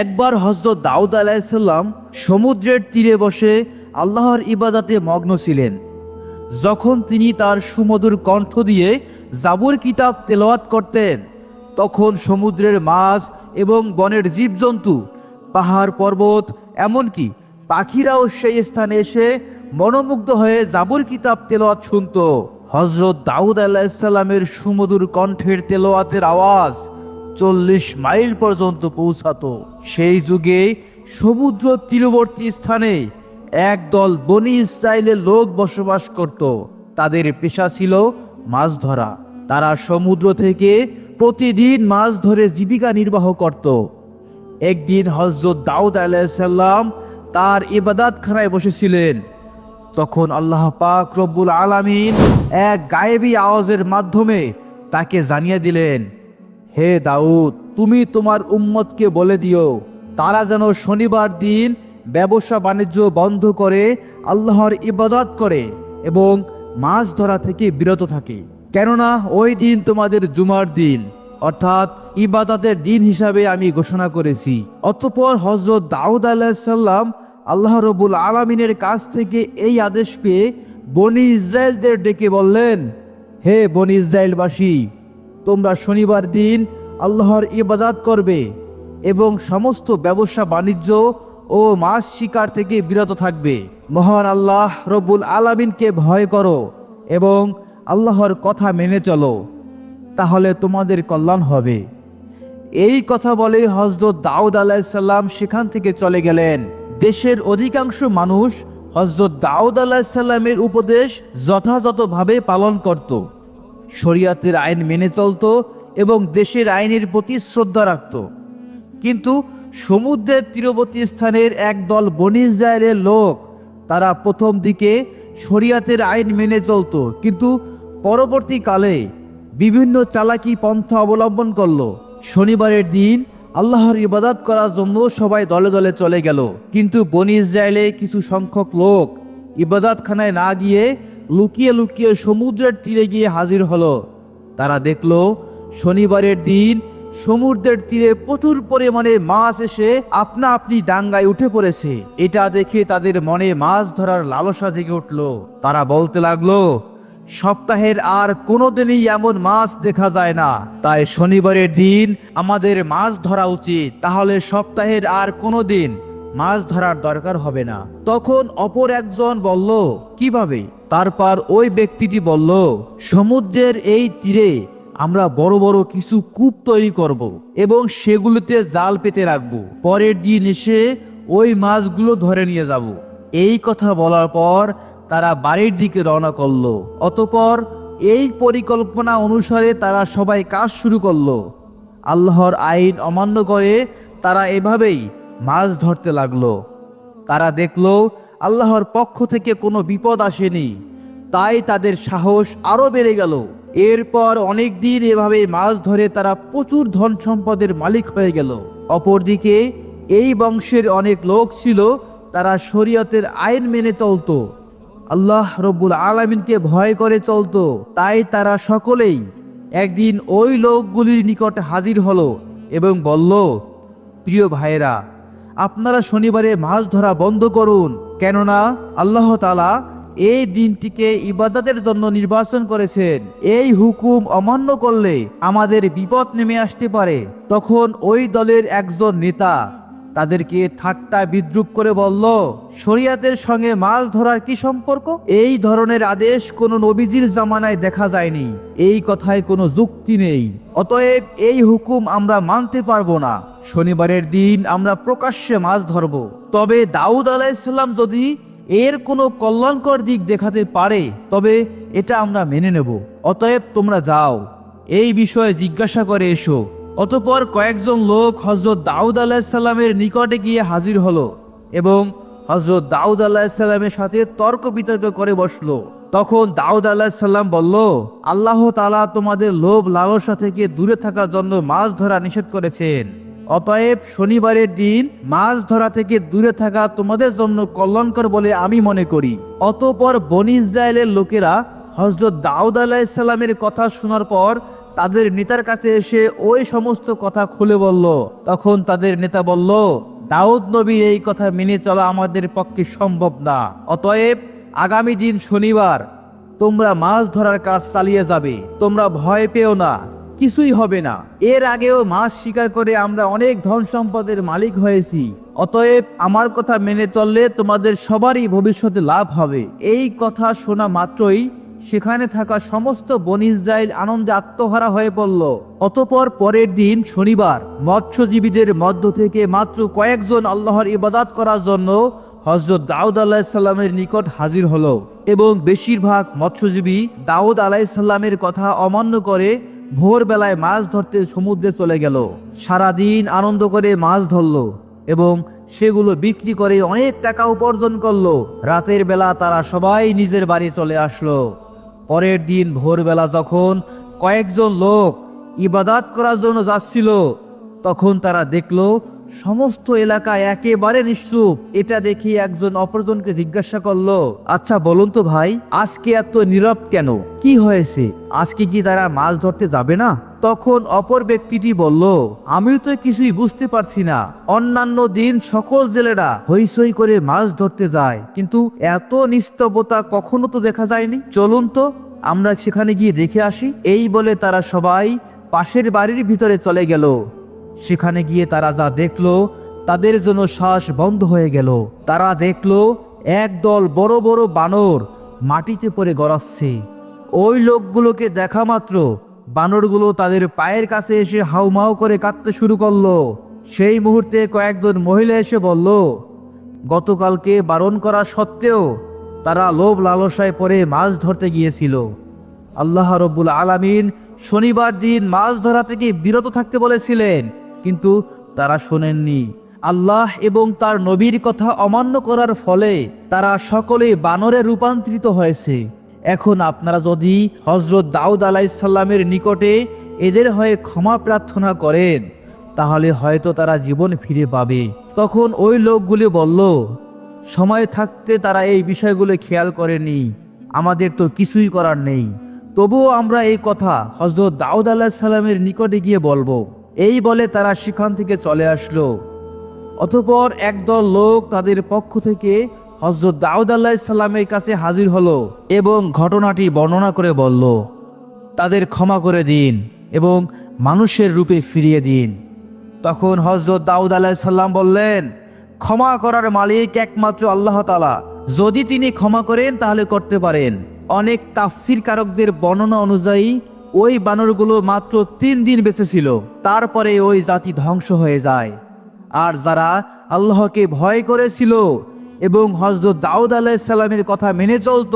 একবার হজরত দাউদ আলাইসাল্লাম সমুদ্রের তীরে বসে আল্লাহর ইবাদাতে মগ্ন ছিলেন। যখন তিনি তার সুমধুর কণ্ঠ দিয়ে জাবুর কিতাব তেলাওয়াত করতেন, তখন সমুদ্রের মাছ এবং বনের জীবজন্তু, পাহাড় পর্বত, এমনকি পাখিরাও সেই স্থানে এসে মনোমুগ্ধ হয়ে জাবুর কিতাব তেলাওয়াত শুনত। হজরত দাউদ আলাহিসাল্লামের সুমধুর কণ্ঠের তেলাওয়াতের আওয়াজ চল্লিশ মাইল পর্যন্ত পৌঁছাতো। সেই যুগে সমুদ্র তীরবর্তী স্থানে একদল বনি ইসরায়েলের লোক বসবাস করত। তাদের পেশা ছিল মাছ ধরা। তারা সমুদ্র থেকে প্রতিদিন মাছ ধরে জীবিকা নির্বাহ করত। একদিন হজরত দাউদ আলাইসাল্লাম তার ইবাদাতখানায় বসেছিলেন। তখন আল্লাহ পাক রব্বুল আলামিন এক গায়েবী আওয়াজের মাধ্যমে তাকে জানিয়ে দিলেন হে দাউদ, তুমি তোমার উম্মতকে বলে দিও, তারা যেন শনিবার দিন ব্যবসা বাণিজ্য বন্ধ করে, আল্লাহর ইবাদত করে এবং মাছ ধরা থেকে বিরত থাকে। কেননা ওই দিন তোমাদের জুমার দিন, অর্থাৎ ইবাদতের দিন হিসাবে আমি ঘোষণা করেছি। অতঃপর হজরত দাউদ আলাহিসাল্লাম আল্লাহ রবুল আলমিনের কাছ থেকে এই আদেশ পেয়ে বনি ইসরায়েলদের ডেকে বললেন, হে বনি ইসরায়েলবাসী তোমরা শনিবার দিন আল্লাহর ইবাদাত করবে এবং সমস্ত ব্যবসা বাণিজ্য ও মাছ শিকার থেকে বিরত থাকবে। মহান আল্লাহ রব্বুল আলামিনকে ভয় করো এবং আল্লাহর কথা মেনে চলো, তাহলে তোমাদের কল্যাণ হবে। এই কথা বলে হজরত দাউদ আলাহিসাল্লাম সেখান থেকে চলে গেলেন। দেশের অধিকাংশ মানুষ হজরত দাউদ আলাহিসাল্লামের উপদেশ যথাযথভাবে পালন করত। শরিয়াতের আইন মেনে চলত এবং দেশের আইনের প্রতি শ্রদ্ধা রাখত। কিন্তু সমুদ্রের তীরবর্তী স্থানের একদল বনি ইসরায়েলের লোক, তারা প্রথম দিকে শরিয়াতের আইন মেনে চলত, কিন্তু পরবর্তীকালে বিভিন্ন চালাকি পন্থা অবলম্বন করল। শনিবারের দিন আল্লাহর ইবাদত করার জন্য সবাই দলে দলে চলে গেল। কিন্তু বনি ইসরায়েলে কিছু সংখ্যক লোক ইবাদতখানায় না গিয়ে লুকিয়ে লুকিয়ে সমুদ্রের তীরে গিয়ে হাজির হলো। তারা দেখল, শনিবারের দিন সমুদ্রের তীরে প্রচুর পরিমাণে মাছ এসে আপনা আপনি ডাঙ্গায় উঠে পড়েছে। এটা দেখে তাদের মনে মাছ ধরার লালসা জেগে উঠল। তারা বলতে লাগল, সপ্তাহের আর কোনোদিনই এমন মাছ দেখা যায় না। তাই শনিবারের দিন আমাদের মাছ ধরা উচিত। তাহলে সপ্তাহের আর কোনো দিন মাছ ধরার দরকার হবে না। তখন অপর একজন বলল, কীভাবে? তারপর ওই ব্যক্তিটি বলল, সমুদ্রের এই তীরে আমরা বড় বড় কিছু কূপ তৈরি করব এবং সেগুলোতে জাল পেতে রাখব। পরের দিন এসে ওই মাছগুলো ধরে নিয়ে যাব। এই কথা বলার পর তারা বাড়ির দিকে রওনা করল। অতপর এই পরিকল্পনা অনুসারে তারা সবাই কাজ শুরু করল। আল্লাহর আইন অমান্য করে তারা এভাবেই মাছ ধরতে লাগল। তারা দেখল আল্লাহর পক্ষ থেকে কোনো বিপদ আসেনি। তাই তাদের সাহস আরও বেড়ে গেল। এরপর অনেক দিন এভাবে মাছ ধরে তারা প্রচুর ধন সম্পদের মালিক হয়ে গেল। অপরদিকে এই বংশের অনেক লোক ছিল, তারা শরীয়তের আইন মেনে চলতো। আল্লাহ রব্বুল আলমিনকে ভয় করে চলতো। তাই তারা সকলেই একদিন ওই লোকগুলির নিকট হাজির হলো এবং বলল, প্রিয় ভাইয়েরা, আপনারা শনিবারে মাছ ধরা বন্ধ করুন। কেননা আল্লাহ তালা এই দিনটিকে ইবাদতের জন্য নির্বাচন করেছেন। এই হুকুম অমান্য করলে আমাদের বিপদ নেমে আসতে পারে। তখন ওই দলের একজন নেতা তাদেরকে ঠাট্টা বিদ্রুপ করে বলল, শরিয়াতের সঙ্গে মাছ ধরার কি সম্পর্ক? এই ধরনের আদেশ কোনো নবীজির জামানায় দেখা যায়নি। এই কথায় কোনো যুক্তি নেই। অতএব এই হুকুম আমরা মানতে পারব না। শনিবারের দিন আমরা প্রকাশ্যে মাছ ধরব। তবে দাউদ আলাইসাল্লাম যদি এর কোনো কল্যাণকর দিক দেখাতে পারে, তবে এটা আমরা মেনে নেব। অতএব তোমরা যাও। এই বিষয়ে জিজ্ঞাসা করে এসো। অতপর কয়েকজন লোক হজরত দাউদ আলাহিসাল্লামের নিকটে গিয়ে হাজির হলো এবং হজরত দাউদ আলাহিসাল্লামের সাথে তর্ক বিতর্ক করে বসল। তখন দাউদ আলাহিসাল্লাম বলল, আল্লাহ তালা তোমাদের লোভ লালসা থেকে দূরে থাকার জন্য মাছ ধরা নিষেধ করেছেন। অতএব শনিবারের দিন মাছ ধরা থেকে দূরে থাকা তোমাদের জন্য কল্যাণকর বলে আমি মনে করি। অতপর বনি ইসরায়েলের লোকেরা হজরত দাউদ আলাহিসাল্লামের কথা শোনার পর তাদের নেতার কাছে এসে ওই সমস্ত কথা খুলে বলল। তখন তাদের নেতা বলল, দাউদ নবী, এই কথা মেনে চলা আমাদের পক্ষে সম্ভব না। অতএব আগামী দিন শনিবার তোমরা মাছ ধরার কাজ চালিয়ে যাবে। তোমরা ভয় পেও না, কিছুই হবে না। এর আগেও মাছ শিকার করে আমরা অনেক ধন সম্পদের মালিক হয়েছি। অতএব আমার কথা মেনে চললে তোমাদের সবারই ভবিষ্যতে লাভ হবে। এই কথা শোনা মাত্রই সেখানে থাকা সমস্ত বন ইসরায়েল আনন্দে আত্মহারা হয়ে পড়ল। অতপর পরের দিন শনিবার মৎস্যজীবীদের মধ্য থেকে মাত্র কয়েকজন আল্লাহর ইবাদাত করার জন্য হজরত দাউদ আলাহিসাল্লামের নিকট হাজির হলো এবং বেশিরভাগ মৎস্যজীবী দাউদ আলাহিসাল্লামের কথা অমান্য করে ভোরবেলায় মাছ ধরতে সমুদ্রে চলে গেল। সারাদিন আনন্দ করে মাছ ধরলো এবং সেগুলো বিক্রি করে অনেক টাকা উপার্জন করল। রাতের বেলা তারা সবাই নিজের বাড়ি চলে আসলো। পরের দিন ভোরবেলা যখন কয়েকজন লোক ইবাদাত করার জন্য যাচ্ছিল, তখন তারা দেখল সমস্ত এলাকা একেবারে নিশ্চুপ। এটা দেখে একজন অপরজনকে জিজ্ঞাসা করল আচ্ছা বলুন তো ভাই, আজকে এত নীরব কেন? কি হয়েছে? আজকে কি তারা মাছ ধরতে যাবে না? তখন অপর ব্যক্তিটি বলল, আমিও তো কিছুই বুঝতে পারছি না। অন্যান্য দিন সকল জেলেরা হইসই করে মাছ ধরতে যায়, কিন্তু এত নিস্তবতা কখনো তো দেখা যায়নি। চলুন তো, আমরা সেখানে গিয়ে দেখে আসি। এই বলে তারা সবাই পাশের বাড়ির ভিতরে চলে গেল। সেখানে গিয়ে তারা যা দেখল, তাদের জন্য শ্বাস বন্ধ হয়ে গেল। তারা দেখল একদল বড় বড় বানর মাটিতে পড়ে গড়াচ্ছে। ওই লোকগুলোকে দেখা মাত্র বানরগুলো তাদের পায়ের কাছে এসে হাউমাউ করে কাঁদতে শুরু করল। সেই মুহূর্তে কয়েকজন মহিলা এসে বলল, গতকালকে বারণ করা সত্ত্বেও তারা লোভ লালসায় পড়ে মাছ ধরতে গিয়েছিল। আল্লাহ রব্বুল আলামিন শনিবার দিন মাছ ধরা থেকে বিরত থাকতে বলেছিলেন, কিন্তু তারা শোনেননি। আল্লাহ এবং তার নবীর কথা অমান্য করার ফলে তারা সকলে বানরে রূপান্তরিত হয়েছে। এখন আপনারা যদি হজরত দাউদ আলাইসাল্লামের নিকটে এদের হয়ে ক্ষমা প্রার্থনা করেন, তাহলে হয়তো তারা জীবন ফিরে পাবে। তখন ওই লোকগুলি বলল, সময় থাকতে তারা এই বিষয়গুলো খেয়াল করেনি। আমাদের তো কিছুই করার নেই। তবুও আমরা এই কথা হজরত দাউদ আল্লাহ সাল্লামের নিকটে গিয়ে বলব। এই বলে তারা সেখান থেকে চলে আসলো। অতপর একদল লোক তাদের পক্ষ থেকে হজরত দাউদ আল্লাহ সাল্লামের কাছে হাজির হলো এবং ঘটনাটি বর্ণনা করে বলল, তাদের ক্ষমা করে দিন এবং মানুষের রূপে ফিরিয়ে দিন। তখন হজরত দাউদ আলাহ সাল্লাম বললেন, ক্ষমা করার মালিক একমাত্র আল্লাহ তালা যদি তিনি ক্ষমা করেন, তাহলে করতে পারেন। অনেক তাফসির কারকদের বর্ণনা অনুযায়ী, ওই বানরগুলো মাত্র তিন দিন বেঁচে ছিল। তারপরে ওই জাতি ধ্বংস হয়ে যায়। আর যারা আল্লাহকে ভয় করেছিল এবং হজরত দাউদ আলাইসাল্লামের কথা মেনে চলত,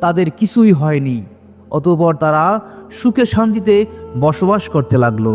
তাদের কিছুই হয়নি। অতপর তারা সুখে শান্তিতে বসবাস করতে লাগল।